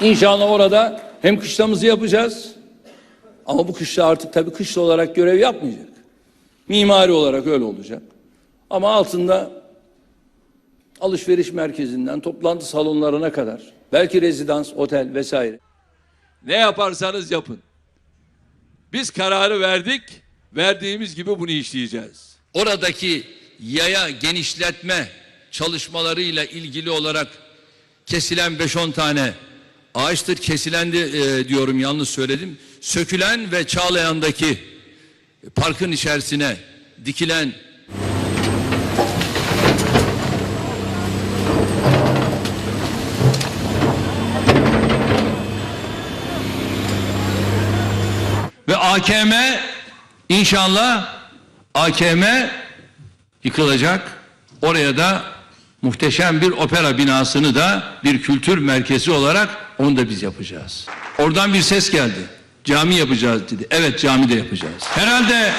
İnşallah orada hem kışlamızı yapacağız ama bu kışla artık tabii kışla olarak görev yapmayacak. Mimari olarak öyle olacak. Ama altında alışveriş merkezinden toplantı salonlarına kadar belki rezidans, otel vesaire. Ne yaparsanız yapın. Biz kararı verdik. Verdiğimiz gibi bunu işleyeceğiz. Oradaki yaya genişletme çalışmalarıyla ilgili olarak kesilen 5-10 tane ağaçtır. Kesilen de e, diyorum yanlış söyledim. Sökülen ve Çağlayan'daki parkın içerisine dikilen ve AKM inşallah AKM yıkılacak. Oraya da muhteşem bir opera binasını da bir kültür merkezi olarak onu da biz yapacağız. Oradan bir ses geldi. Cami yapacağız dedi. Evet cami de yapacağız. Herhalde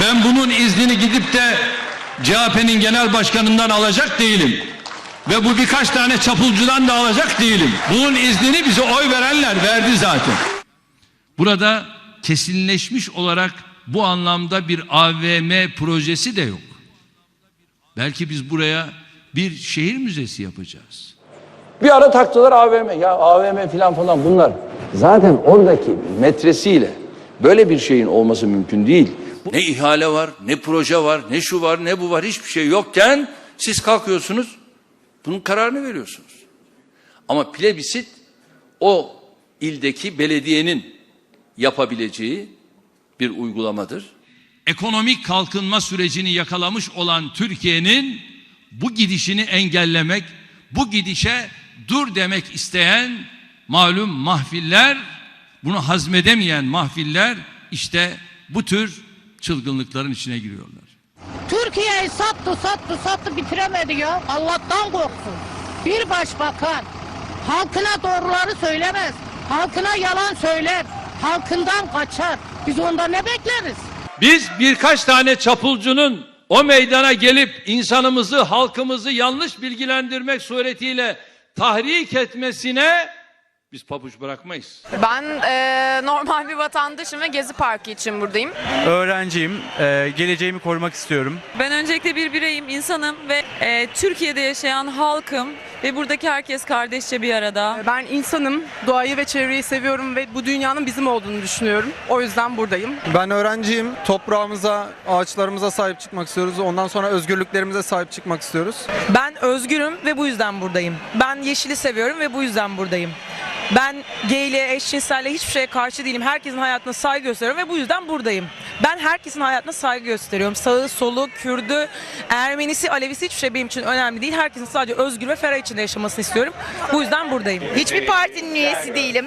ben bunun iznini gidip de CHP'nin genel başkanından alacak değilim. Ve bu birkaç tane çapulcudan da alacak değilim. Bunun iznini bize oy verenler verdi zaten. Burada kesinleşmiş olarak bu anlamda bir AVM projesi de yok. Belki biz buraya bir şehir müzesi yapacağız. Bir ara taktılar AVM. Ya AVM falan falan bunlar. Zaten oradaki metresiyle böyle bir şeyin olması mümkün değil. Ne ihale var, ne proje var, ne şu var, ne bu var hiçbir şey yokken siz kalkıyorsunuz bunun kararını veriyorsunuz. Ama plebisit o ildeki belediyenin yapabileceği bir uygulamadır. Ekonomik kalkınma sürecini yakalamış olan Türkiye'nin bu gidişini engellemek, bu gidişe dur demek isteyen malum mahfiller, bunu hazmedemeyen mahfiller işte bu tür çılgınlıkların içine giriyorlar. Türkiye'yi sattı sattı sattı bitiremedi ya. Allah'tan korksun. Bir başbakan halkına doğruları söylemez. Halkına yalan söyler. Halkından kaçar. Biz ondan ne bekleriz? Biz birkaç tane çapulcunun o meydana gelip insanımızı, halkımızı yanlış bilgilendirmek suretiyle tahrik etmesine biz pabuç bırakmayız. Ben e, normal bir vatandaşım ve Gezi Parkı için buradayım. Öğrenciyim. Ee, geleceğimi korumak istiyorum. Ben öncelikle bir bireyim, insanım ve e, Türkiye'de yaşayan halkım ve buradaki herkes kardeşçe bir arada. Ben insanım, doğayı ve çevreyi seviyorum ve bu dünyanın bizim olduğunu düşünüyorum. O yüzden buradayım. Ben öğrenciyim. Toprağımıza, ağaçlarımıza sahip çıkmak istiyoruz. Ondan sonra özgürlüklerimize sahip çıkmak istiyoruz. Ben özgürüm ve bu yüzden buradayım. Ben yeşili seviyorum ve bu yüzden buradayım. Ben geyle, eşcinselle hiçbir şeye karşı değilim. Herkesin hayatına saygı gösteriyorum ve bu yüzden buradayım. Ben herkesin hayatına saygı gösteriyorum. Sağı, solu, Kürdü, Ermenisi, Alevisi hiçbir şey benim için önemli değil. Herkesin sadece özgür ve ferah içinde yaşamasını istiyorum. Bu yüzden buradayım. Hiçbir partinin üyesi değilim.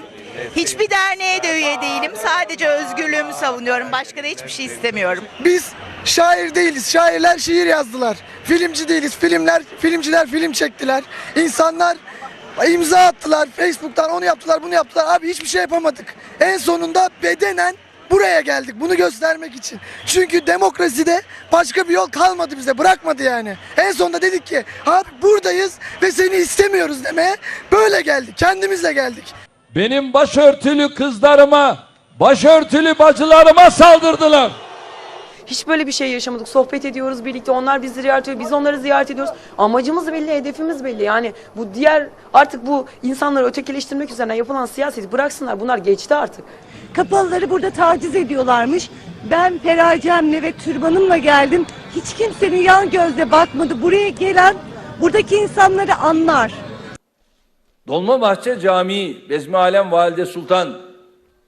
Hiçbir derneğe de üye değilim. Sadece özgürlüğümü savunuyorum. Başka da hiçbir şey istemiyorum. Biz şair değiliz. Şairler şiir yazdılar. Filmci değiliz. Filmler, filmciler film çektiler. İnsanlar imza attılar. Facebook'tan onu yaptılar, bunu yaptılar. Abi hiçbir şey yapamadık. En sonunda bedenen buraya geldik. Bunu göstermek için. Çünkü demokraside başka bir yol kalmadı bize. Bırakmadı yani. En sonunda dedik ki abi buradayız ve seni istemiyoruz demeye böyle geldik. Kendimizle geldik. Benim başörtülü kızlarıma, başörtülü bacılarıma saldırdılar. Hiç böyle bir şey yaşamadık. Sohbet ediyoruz birlikte. Onlar bizi ziyaret ediyor. Biz onları ziyaret ediyoruz. Amacımız belli, hedefimiz belli. Yani bu diğer artık bu insanları ötekileştirmek üzerine yapılan siyaset bıraksınlar. Bunlar geçti artık. Kapalıları burada taciz ediyorlarmış. Ben peracemle ve türbanımla geldim. Hiç kimsenin yan gözle bakmadı. Buraya gelen buradaki insanları anlar. Dolmabahçe Camii, Bezmi Alem Valide Sultan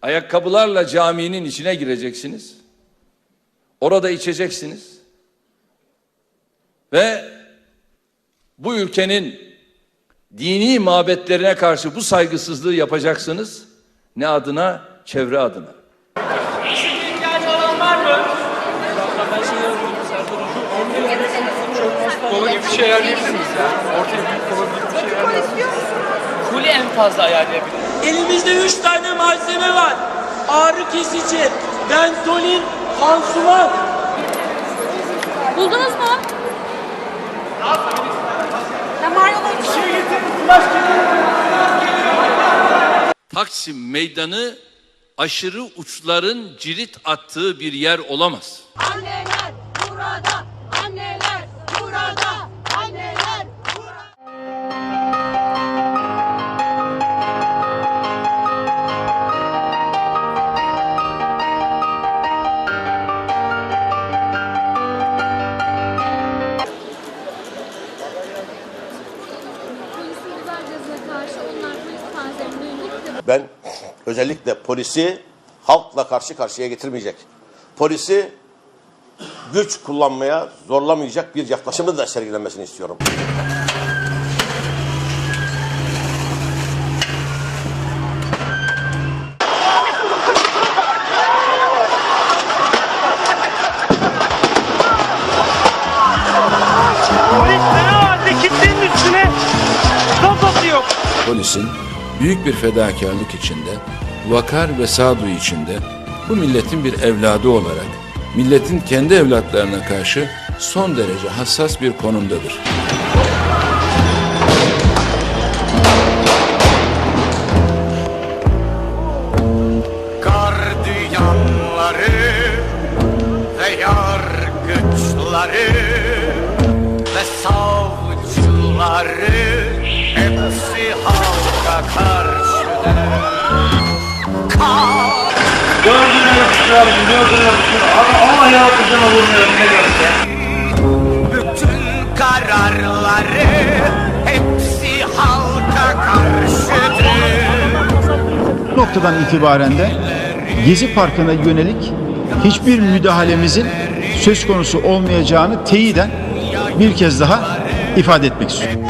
ayakkabılarla caminin içine gireceksiniz. Orada içeceksiniz. Ve bu ülkenin dini mabetlerine karşı bu saygısızlığı yapacaksınız. Ne adına? Çevre adına. Kolu gibi bir şey ayarlayabilir miyiz ya? Ortaya büyük kolu gibi bir şey ayarlayabilir Kuli en fazla ayarlayabilir. Elimizde üç tane malzeme var. Ağrı kesici, benzolin, pansuman. Buldunuz mu? Bir şey getirin, flash getirin. Taksim Meydanı aşırı uçların cirit attığı bir yer olamaz. Anneler burada, özellikle polisi halkla karşı karşıya getirmeyecek. Polisi güç kullanmaya zorlamayacak bir yaklaşımı da sergilenmesini istiyorum. Polisin büyük bir fedakarlık içinde, vakar ve sağduyu içinde bu milletin bir evladı olarak milletin kendi evlatlarına karşı son derece hassas bir konumdadır. Gardiyanları ve yargıçları ve savcıları hepsi halka karşıdır. Bütün kararları hepsi halka karşıdır. noktadan itibaren de Gezi Parkı'na yönelik hiçbir müdahalemizin söz konusu olmayacağını teyiden bir kez daha ifade etmek istiyorum.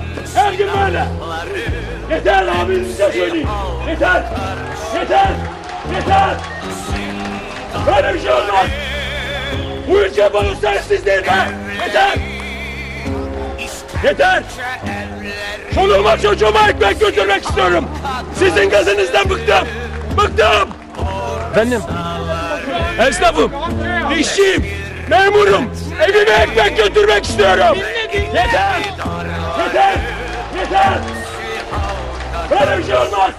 Böyle. Her gün böyle. Yeter abi size söyleyeyim. Yeter. Yeter. Yeter. Böyle bir şey olmaz. Bu ülke bana sensiz değil be. Yeter. Yeter. Çoluğuma çocuğuma ekmek götürmek istiyorum. Sizin gazınızdan bıktım. Bıktım. Efendim? Esnafım. İşçiyim. Memurum. Evime ekmek götürmek istiyorum. Yeter. Yeter. Yeter. Böyle bir şey olmaz.